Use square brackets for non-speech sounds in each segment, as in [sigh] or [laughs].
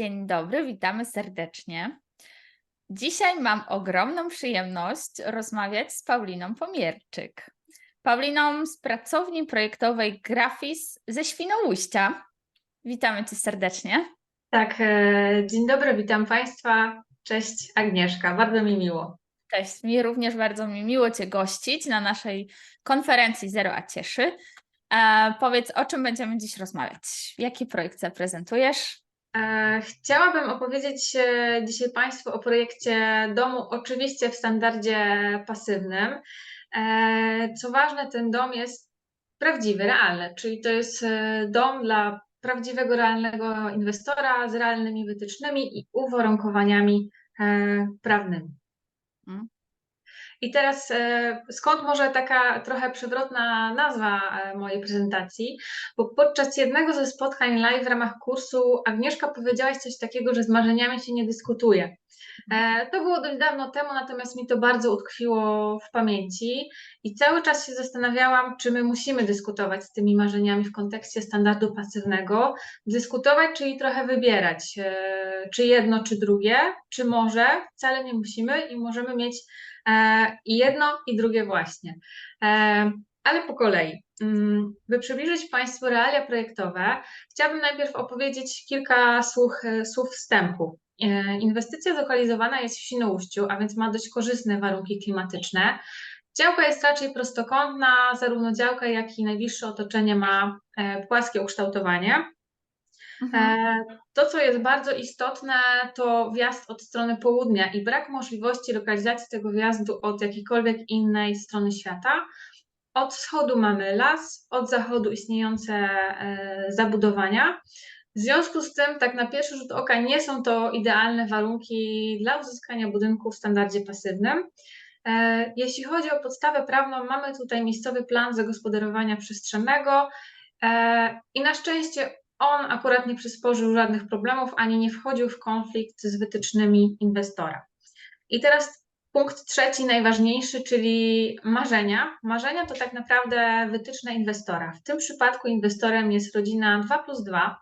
Dzień dobry, witamy serdecznie. Dzisiaj mam ogromną przyjemność rozmawiać z Pauliną Pomierczyk. Pauliną z pracowni projektowej Grafis ze Świnoujścia. Witamy Cię serdecznie. Tak, e, dzień dobry, witam Państwa. Cześć Agnieszka, bardzo mi miło. Cześć, mi również bardzo mi miło Cię gościć na naszej konferencji Zero A Cieszy. E, powiedz, o czym będziemy dziś rozmawiać? Jaki projekt zaprezentujesz? E, Chciałabym opowiedzieć e, dzisiaj Państwu o projekcie domu, oczywiście w standardzie pasywnym. E, Co ważne, ten dom jest prawdziwy, realny, czyli to jest dom dla prawdziwego, realnego inwestora z realnymi wytycznymi i uwarunkowaniami prawnymi. I teraz e, skąd może taka trochę przewrotna nazwa e, mojej prezentacji? Bo podczas jednego ze spotkań live w ramach kursu Agnieszka powiedziałaś coś takiego, że z marzeniami się nie dyskutuje. E, To było dość dawno temu, natomiast mi to bardzo utkwiło w pamięci i cały czas się zastanawiałam, czy my musimy dyskutować z tymi marzeniami w kontekście standardu pasywnego. Dyskutować, czyli trochę wybierać, czy jedno, czy drugie, czy może wcale nie musimy i możemy mieć I jedno, i drugie właśnie. E, Ale po kolei. Mm, By przybliżyć Państwu realia projektowe, chciałabym najpierw opowiedzieć kilka słów, słów wstępu. E, Inwestycja zlokalizowana jest w Świnoujściu, a więc ma dość korzystne warunki klimatyczne. Działka jest raczej prostokątna, zarówno działka, jak i najbliższe otoczenie ma e, płaskie ukształtowanie. Mhm. E, To, co jest bardzo istotne, to wjazd od strony południa i brak możliwości lokalizacji tego wjazdu od jakiejkolwiek innej strony świata. Od wschodu mamy las, od zachodu istniejące e, zabudowania. W związku z tym, tak na pierwszy rzut oka, nie są to idealne warunki dla uzyskania budynku w standardzie pasywnym. E, Jeśli chodzi o podstawę prawną, mamy tutaj miejscowy plan zagospodarowania przestrzennego i na szczęście on akurat nie przysporzył żadnych problemów ani nie wchodził w konflikt z wytycznymi inwestora. I teraz punkt trzeci, najważniejszy, czyli marzenia. Marzenia to tak naprawdę wytyczne inwestora. W tym przypadku inwestorem jest rodzina 2 plus 2,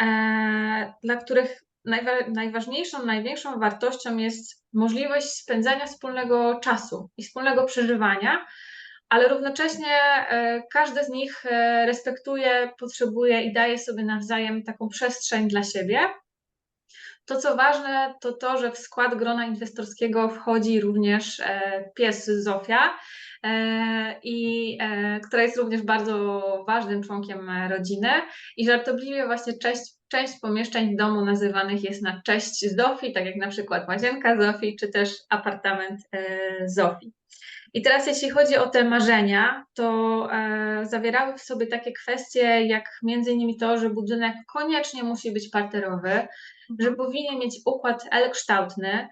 e, dla których najwa- najważniejszą, największą wartością jest możliwość spędzania wspólnego czasu i wspólnego przeżywania, ale równocześnie e, każdy z nich e, respektuje, potrzebuje i daje sobie nawzajem taką przestrzeń dla siebie. To, co ważne, to to, że w skład grona inwestorskiego wchodzi również e, pies Zofia, i, która jest również bardzo ważnym członkiem rodziny. I żartobliwie właśnie część, część pomieszczeń w domu nazywanych jest na cześć Zofii, tak jak na przykład łazienka Zofii, czy też apartament Zofii. I teraz jeśli chodzi o te marzenia, to e, zawierały w sobie takie kwestie jak między innymi to, że budynek koniecznie musi być parterowy, że powinien mieć układ L-kształtny,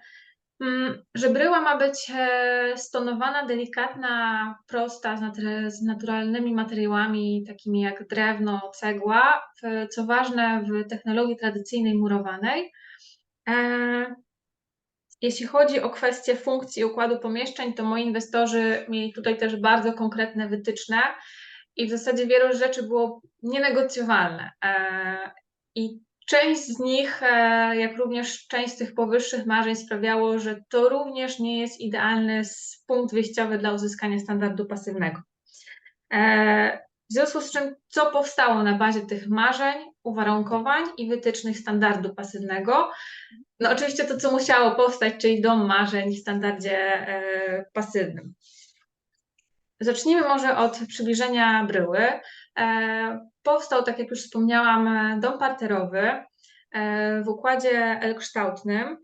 mm, że bryła ma być e, stonowana, delikatna, prosta, z, z naturalnymi materiałami, takimi jak drewno, cegła, w, co ważne w technologii tradycyjnej murowanej. E, jeśli chodzi o kwestię funkcji układu pomieszczeń, to moi inwestorzy mieli tutaj też bardzo konkretne wytyczne i w zasadzie wiele rzeczy było nienegocjowalne. E, I część z nich, e, jak również część z tych powyższych marzeń sprawiało, że to również nie jest idealny punkt wyjściowy dla uzyskania standardu pasywnego. E, W związku z czym, co powstało na bazie tych marzeń, uwarunkowań i wytycznych standardu pasywnego? No oczywiście to, co musiało powstać, czyli dom marzeń w standardzie e, pasywnym. Zacznijmy może od przybliżenia bryły. E, powstał, tak jak już wspomniałam, dom parterowy e, w układzie L-kształtnym.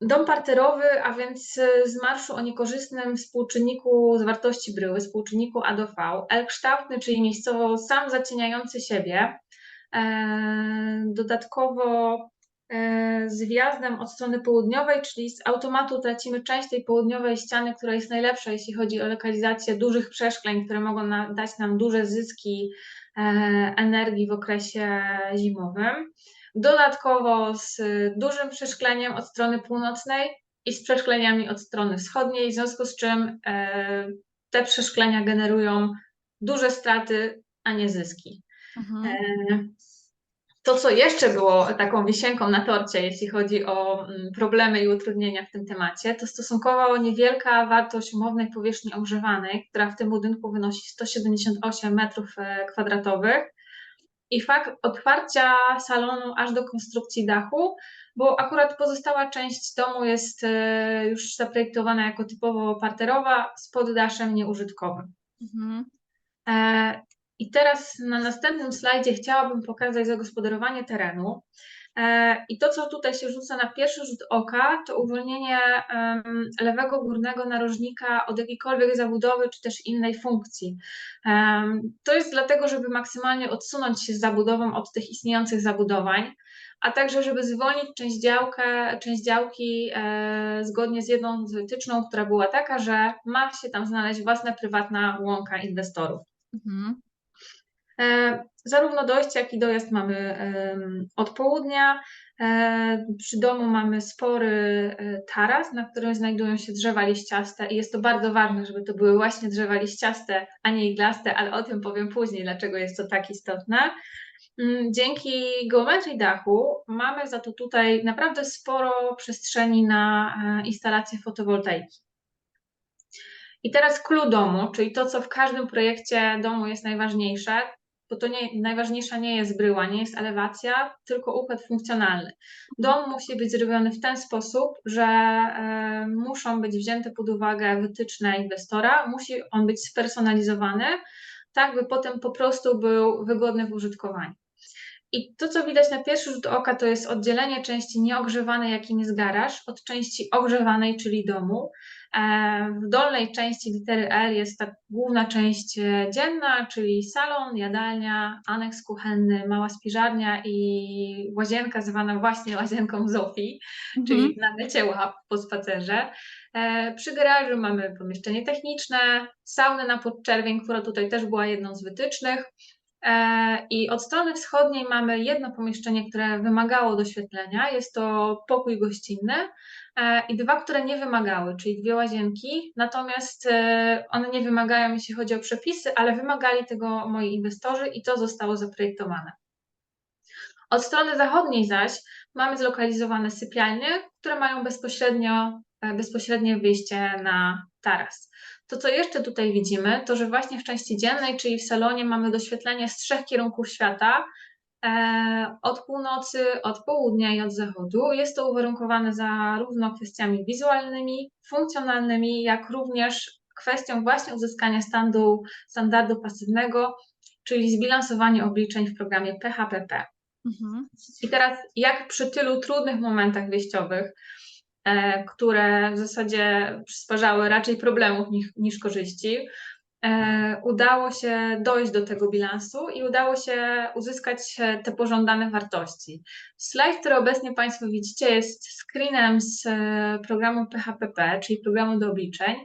Dom parterowy, a więc e, z marszu o niekorzystnym współczynniku zwartości bryły, współczynniku A do V, L-kształtny, czyli miejscowo sam zacieniający siebie. E, Dodatkowo e, z wjazdem od strony południowej, czyli z automatu tracimy część tej południowej ściany, która jest najlepsza, jeśli chodzi o lokalizację dużych przeszkleń, które mogą dać nam duże zyski energii w okresie zimowym. Dodatkowo z dużym przeszkleniem od strony północnej i z przeszkleniami od strony wschodniej, w związku z czym e, te przeszklenia generują duże straty, a nie zyski. Mhm. E, To, co jeszcze było taką wisienką na torcie, jeśli chodzi o mm, problemy i utrudnienia w tym temacie, to stosunkowo niewielka wartość umownej powierzchni ogrzewanej, która w tym budynku wynosi 178 metrów e, kwadratowych. I fakt otwarcia salonu aż do konstrukcji dachu, bo akurat pozostała część domu jest e, już zaprojektowana jako typowo parterowa z poddaszem nieużytkowym. Mhm. E, I teraz na następnym slajdzie chciałabym pokazać zagospodarowanie terenu. E, I to, co tutaj się rzuca na pierwszy rzut oka, to uwolnienie lewego górnego narożnika od jakiejkolwiek zabudowy czy też innej funkcji. To jest dlatego, żeby maksymalnie odsunąć się z zabudową od tych istniejących zabudowań, a także żeby zwolnić część, działkę, część działki e, zgodnie z jedną wytyczną, która była taka, że ma się tam znaleźć własna prywatna łąka inwestorów. Mhm. E, Zarówno dojście, jak i dojazd mamy od południa. E, Przy domu mamy spory e, taras, na którym znajdują się drzewa liściaste i jest to bardzo ważne, żeby to były właśnie drzewa liściaste, a nie iglaste, ale o tym powiem później, dlaczego jest to tak istotne. Mm, Dzięki geometrii dachu mamy za to tutaj naprawdę sporo przestrzeni na instalację fotowoltaiki. I teraz clue domu, czyli to, co w każdym projekcie domu jest najważniejsze, bo to nie, najważniejsza nie jest bryła, nie jest elewacja, tylko układ funkcjonalny. Dom musi być zrobiony w ten sposób, że e, muszą być wzięte pod uwagę wytyczne inwestora, musi on być spersonalizowany, tak by potem po prostu był wygodny w użytkowaniu. I to, co widać na pierwszy rzut oka, to jest oddzielenie części nieogrzewanej, jakim jest garaż, od części ogrzewanej, czyli domu. E, W dolnej części litery L jest ta główna część e, dzienna, czyli salon, jadalnia, aneks kuchenny, mała spiżarnia i łazienka zwana właśnie łazienką Zofii, czyli Mhm. na mycie łap po spacerze. E, Przy garażu mamy pomieszczenie techniczne, saunę na podczerwień, która tutaj też była jedną z wytycznych. I od strony wschodniej mamy jedno pomieszczenie, które wymagało doświetlenia. Jest to pokój gościnny i dwa, które nie wymagały, czyli dwie łazienki. Natomiast e, one nie wymagają, jeśli chodzi o przepisy, ale wymagali tego moi inwestorzy i to zostało zaprojektowane. Od strony zachodniej zaś mamy zlokalizowane sypialnie, które mają bezpośrednio, e, bezpośrednie wyjście na taras. To, co jeszcze tutaj widzimy, to że właśnie w części dziennej, czyli w salonie, mamy doświetlenie z trzech kierunków świata, e, od północy, od południa i od zachodu. Jest to uwarunkowane zarówno kwestiami wizualnymi, funkcjonalnymi, jak również kwestią właśnie uzyskania standu, standardu pasywnego, czyli zbilansowanie obliczeń w programie PHPP. Mhm. I teraz, jak przy tylu trudnych momentach wyjściowych, e, które w zasadzie przysparzały raczej problemów niż, niż korzyści, e, udało się dojść do tego bilansu i udało się uzyskać e, te pożądane wartości. Slajd, który obecnie Państwo widzicie, jest screenem z e, programu PHPP, czyli programu do obliczeń.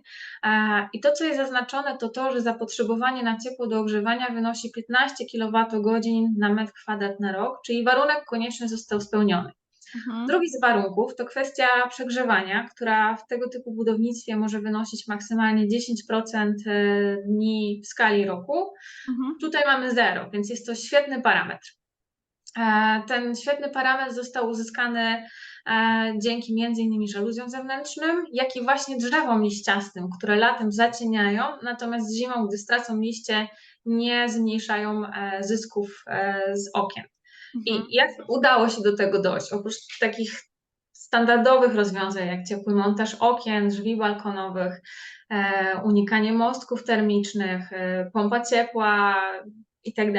E, I to, co jest zaznaczone, to to, że zapotrzebowanie na ciepło do ogrzewania wynosi 15 kWh na metr kwadrat na rok, czyli warunek konieczny został spełniony. Mhm. Drugi z warunków to kwestia przegrzewania, która w tego typu budownictwie może wynosić maksymalnie 10% e, dni w skali roku. Mhm. Tutaj mamy zero, więc jest to świetny parametr. E, Ten świetny parametr został uzyskany e, dzięki między innymi żaluzjom zewnętrznym, jak i właśnie drzewom liściastym, które latem zacieniają, natomiast zimą, gdy stracą liście, nie zmniejszają zysków z okien. I Mhm. jak udało się do tego dojść? Oprócz takich standardowych rozwiązań, jak ciepły montaż okien, drzwi balkonowych, e, unikanie mostków termicznych, e, pompa ciepła i tak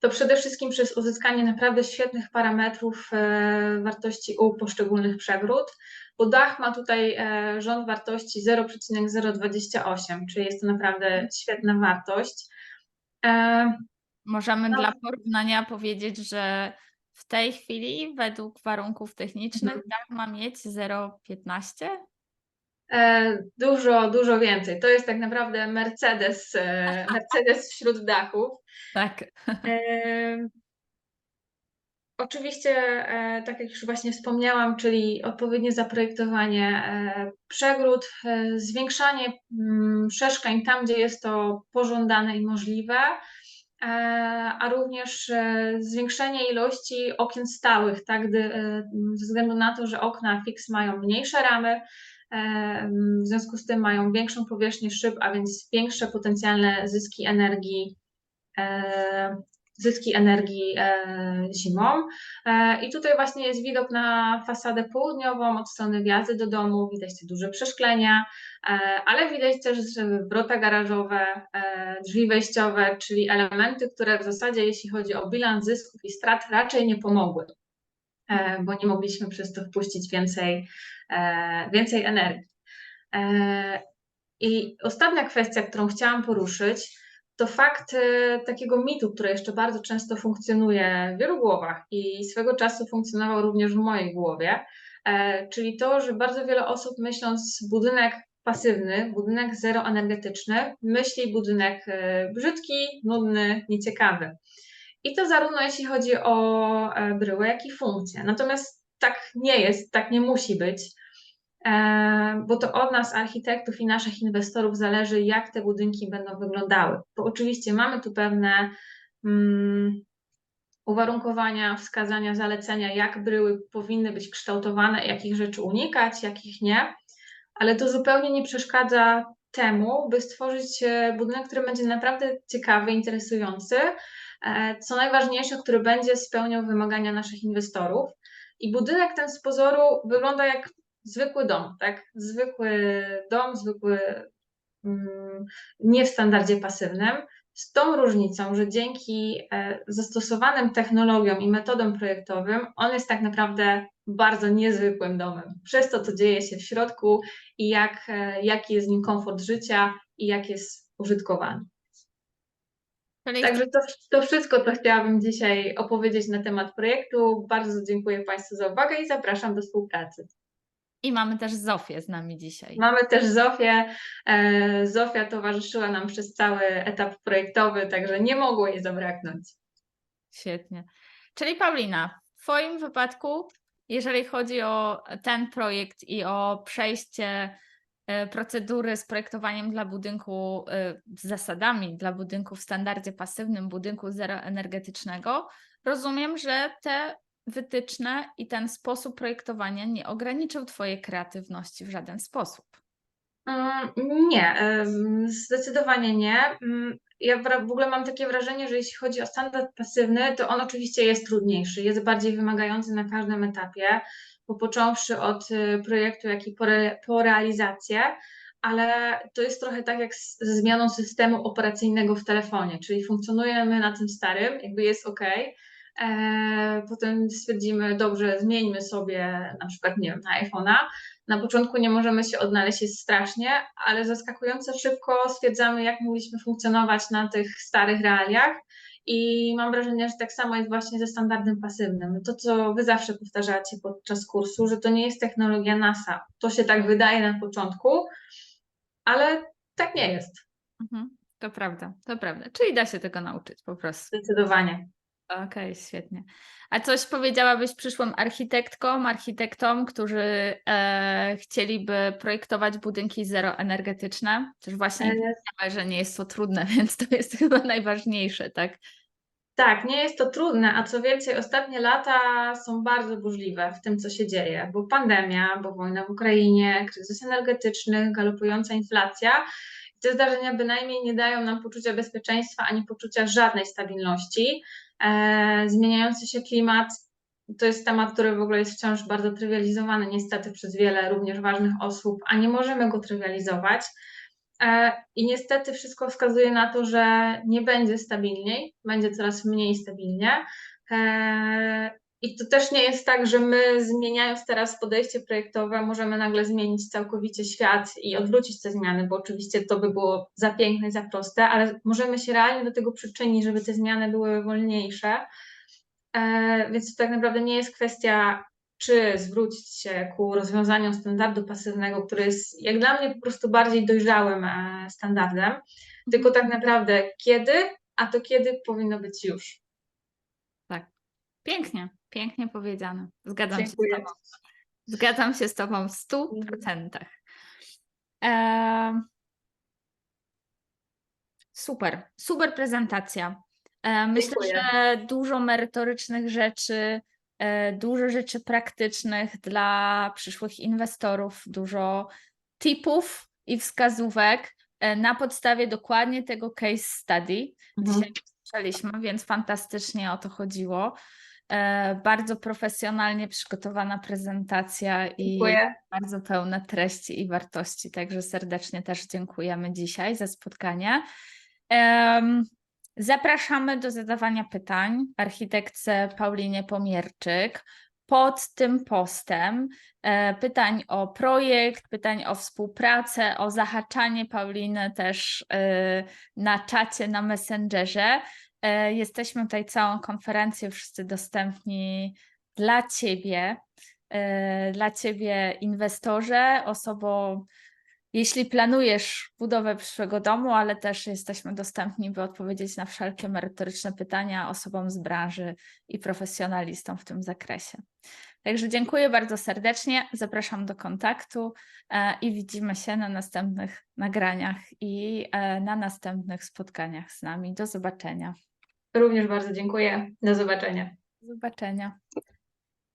to przede wszystkim przez uzyskanie naprawdę świetnych parametrów e, wartości U poszczególnych przegród, bo dach ma tutaj e, rząd wartości 0,028, czyli jest to naprawdę świetna wartość. Możemy No. dla porównania powiedzieć, że w tej chwili według warunków technicznych Mhm. dach ma mieć 0,15? E, Dużo, dużo więcej. To jest tak naprawdę Mercedes, e, [laughs] Mercedes wśród dachów. Tak. E, Oczywiście, tak jak już właśnie wspomniałam, czyli odpowiednie zaprojektowanie przegród, zwiększanie mm, przeszkań tam, gdzie jest to pożądane i możliwe, a również e, zwiększenie ilości okien stałych, tak, gdy, e, ze względu na to, że okna fix mają mniejsze ramy, e, w związku z tym mają większą powierzchnię szyb, a więc większe potencjalne zyski energii, e, zyski energii e, zimą. E, I tutaj właśnie jest widok na fasadę południową od strony wjazdy do domu, widać te duże przeszklenia, e, ale widać też wrota garażowe, drzwi wejściowe, czyli elementy, które w zasadzie jeśli chodzi o bilans zysków i strat raczej nie pomogły, bo nie mogliśmy przez to wpuścić więcej, więcej energii. I ostatnia kwestia, którą chciałam poruszyć, to fakt e, takiego mitu, który jeszcze bardzo często funkcjonuje w wielu głowach i swego czasu funkcjonował również w mojej głowie, e, czyli to, że bardzo wiele osób myśląc budynek pasywny, budynek zeroenergetyczny, myśli budynek e, brzydki, nudny, nieciekawy. I to zarówno jeśli chodzi o bryłę, jak i funkcję. Natomiast tak nie jest, tak nie musi być. E, bo to od nas, architektów i naszych inwestorów, zależy, jak te budynki będą wyglądały. Bo oczywiście mamy tu pewne mm, uwarunkowania, wskazania, zalecenia, jak bryły powinny być kształtowane, jakich rzeczy unikać, jakich nie, ale to zupełnie nie przeszkadza temu, by stworzyć e, budynek, który będzie naprawdę ciekawy, interesujący, e, co najważniejsze, który będzie spełniał wymagania naszych inwestorów. I budynek ten z pozoru wygląda jak zwykły dom, tak? Zwykły dom, zwykły mm, nie w standardzie pasywnym, z tą różnicą, że dzięki e, zastosowanym technologiom i metodom projektowym on jest tak naprawdę bardzo niezwykłym domem. Przez to, co dzieje się w środku i jak, e, jaki jest w nim komfort życia i jak jest użytkowany. Także to, to wszystko, co chciałabym dzisiaj opowiedzieć na temat projektu. Bardzo dziękuję Państwu za uwagę i zapraszam do współpracy. I mamy też Zofię z nami dzisiaj. Mamy też Zofię. E, Zofia towarzyszyła nam przez cały etap projektowy, także nie mogło jej zabraknąć. Świetnie. Czyli Paulina, w Twoim wypadku, jeżeli chodzi o ten projekt i o przejście e, procedury z projektowaniem dla budynku, e, z zasadami dla budynku w standardzie pasywnym, budynku zeroenergetycznego, rozumiem, że te wytyczne i ten sposób projektowania nie ograniczył Twojej kreatywności w żaden sposób. Mm, Nie, zdecydowanie nie. Mm, Ja w ogóle mam takie wrażenie, że jeśli chodzi o standard pasywny, to on oczywiście jest trudniejszy, jest bardziej wymagający na każdym etapie, bo począwszy od y, projektu, jak i po realizację, ale to jest trochę tak jak z, ze zmianą systemu operacyjnego w telefonie, czyli funkcjonujemy na tym starym, jakby jest ok. E, potem stwierdzimy, dobrze, zmieńmy sobie na przykład, nie wiem, na iPhone'a, na początku nie możemy się odnaleźć, jest strasznie, ale zaskakująco szybko stwierdzamy, jak mogliśmy funkcjonować na tych starych realiach. I mam wrażenie, że tak samo jest właśnie ze standardem pasywnym. To, co Wy zawsze powtarzacie podczas kursu, że to nie jest technologia NASA. To się tak wydaje na początku, ale tak nie jest. Mhm, to prawda, to prawda. Czyli da się tego nauczyć po prostu. Zdecydowanie. Okej, świetnie. A coś powiedziałabyś przyszłym architektkom, architektom, którzy e, chcieliby projektować budynki zeroenergetyczne? Też właśnie E, że nie jest to trudne, [laughs] więc to jest chyba najważniejsze, tak? Tak, nie jest to trudne, a co więcej, ostatnie lata są bardzo burzliwe w tym, co się dzieje, bo pandemia, bo wojna w Ukrainie, kryzys energetyczny, galopująca inflacja. Te zdarzenia bynajmniej nie dają nam poczucia bezpieczeństwa ani poczucia żadnej stabilności. E, zmieniający się klimat to jest temat, który w ogóle jest wciąż bardzo trywializowany, niestety przez wiele również ważnych osób, a nie możemy go trywializować. E, I niestety wszystko wskazuje na to, że nie będzie stabilniej, będzie coraz mniej stabilnie. I to też nie jest tak, że my zmieniając teraz podejście projektowe, możemy nagle zmienić całkowicie świat i odwrócić te zmiany, bo oczywiście to by było za piękne za proste, ale możemy się realnie do tego przyczynić, żeby te zmiany były wolniejsze. E, Więc to tak naprawdę nie jest kwestia czy zwrócić się ku rozwiązaniom standardu pasywnego, który jest jak dla mnie po prostu bardziej dojrzałym e, standardem, tylko tak naprawdę kiedy, a to kiedy powinno być już. Pięknie, pięknie powiedziane. Zgadzam się z Dziękuję. Tobą. Zgadzam się z Tobą w stu procentach. Em, Super, super prezentacja. E, Myślę, Dziękuję. że dużo merytorycznych rzeczy, e, dużo rzeczy praktycznych dla przyszłych inwestorów, dużo tipów i wskazówek e, na podstawie dokładnie tego case study. Mhm. Dzisiaj słyszeliśmy, więc fantastycznie o to chodziło. E, Bardzo profesjonalnie przygotowana prezentacja i Dziękuję. bardzo pełne treści i wartości. Także serdecznie też dziękujemy dzisiaj za spotkanie. Zapraszamy do zadawania pytań architektce Paulinie Pomierczyk. Pod tym postem e, pytań o projekt, pytań o współpracę, o zahaczanie Pauliny też e, na czacie, na Messengerze. E, Jesteśmy tutaj całą konferencję wszyscy dostępni dla Ciebie, e, dla Ciebie inwestorze, osobą, jeśli planujesz budowę przyszłego domu, ale też jesteśmy dostępni, by odpowiedzieć na wszelkie merytoryczne pytania osobom z branży i profesjonalistom w tym zakresie. Także dziękuję bardzo serdecznie, zapraszam do kontaktu e, i widzimy się na następnych nagraniach i na następnych spotkaniach z nami. Do zobaczenia. Również bardzo dziękuję. Do zobaczenia. Do zobaczenia.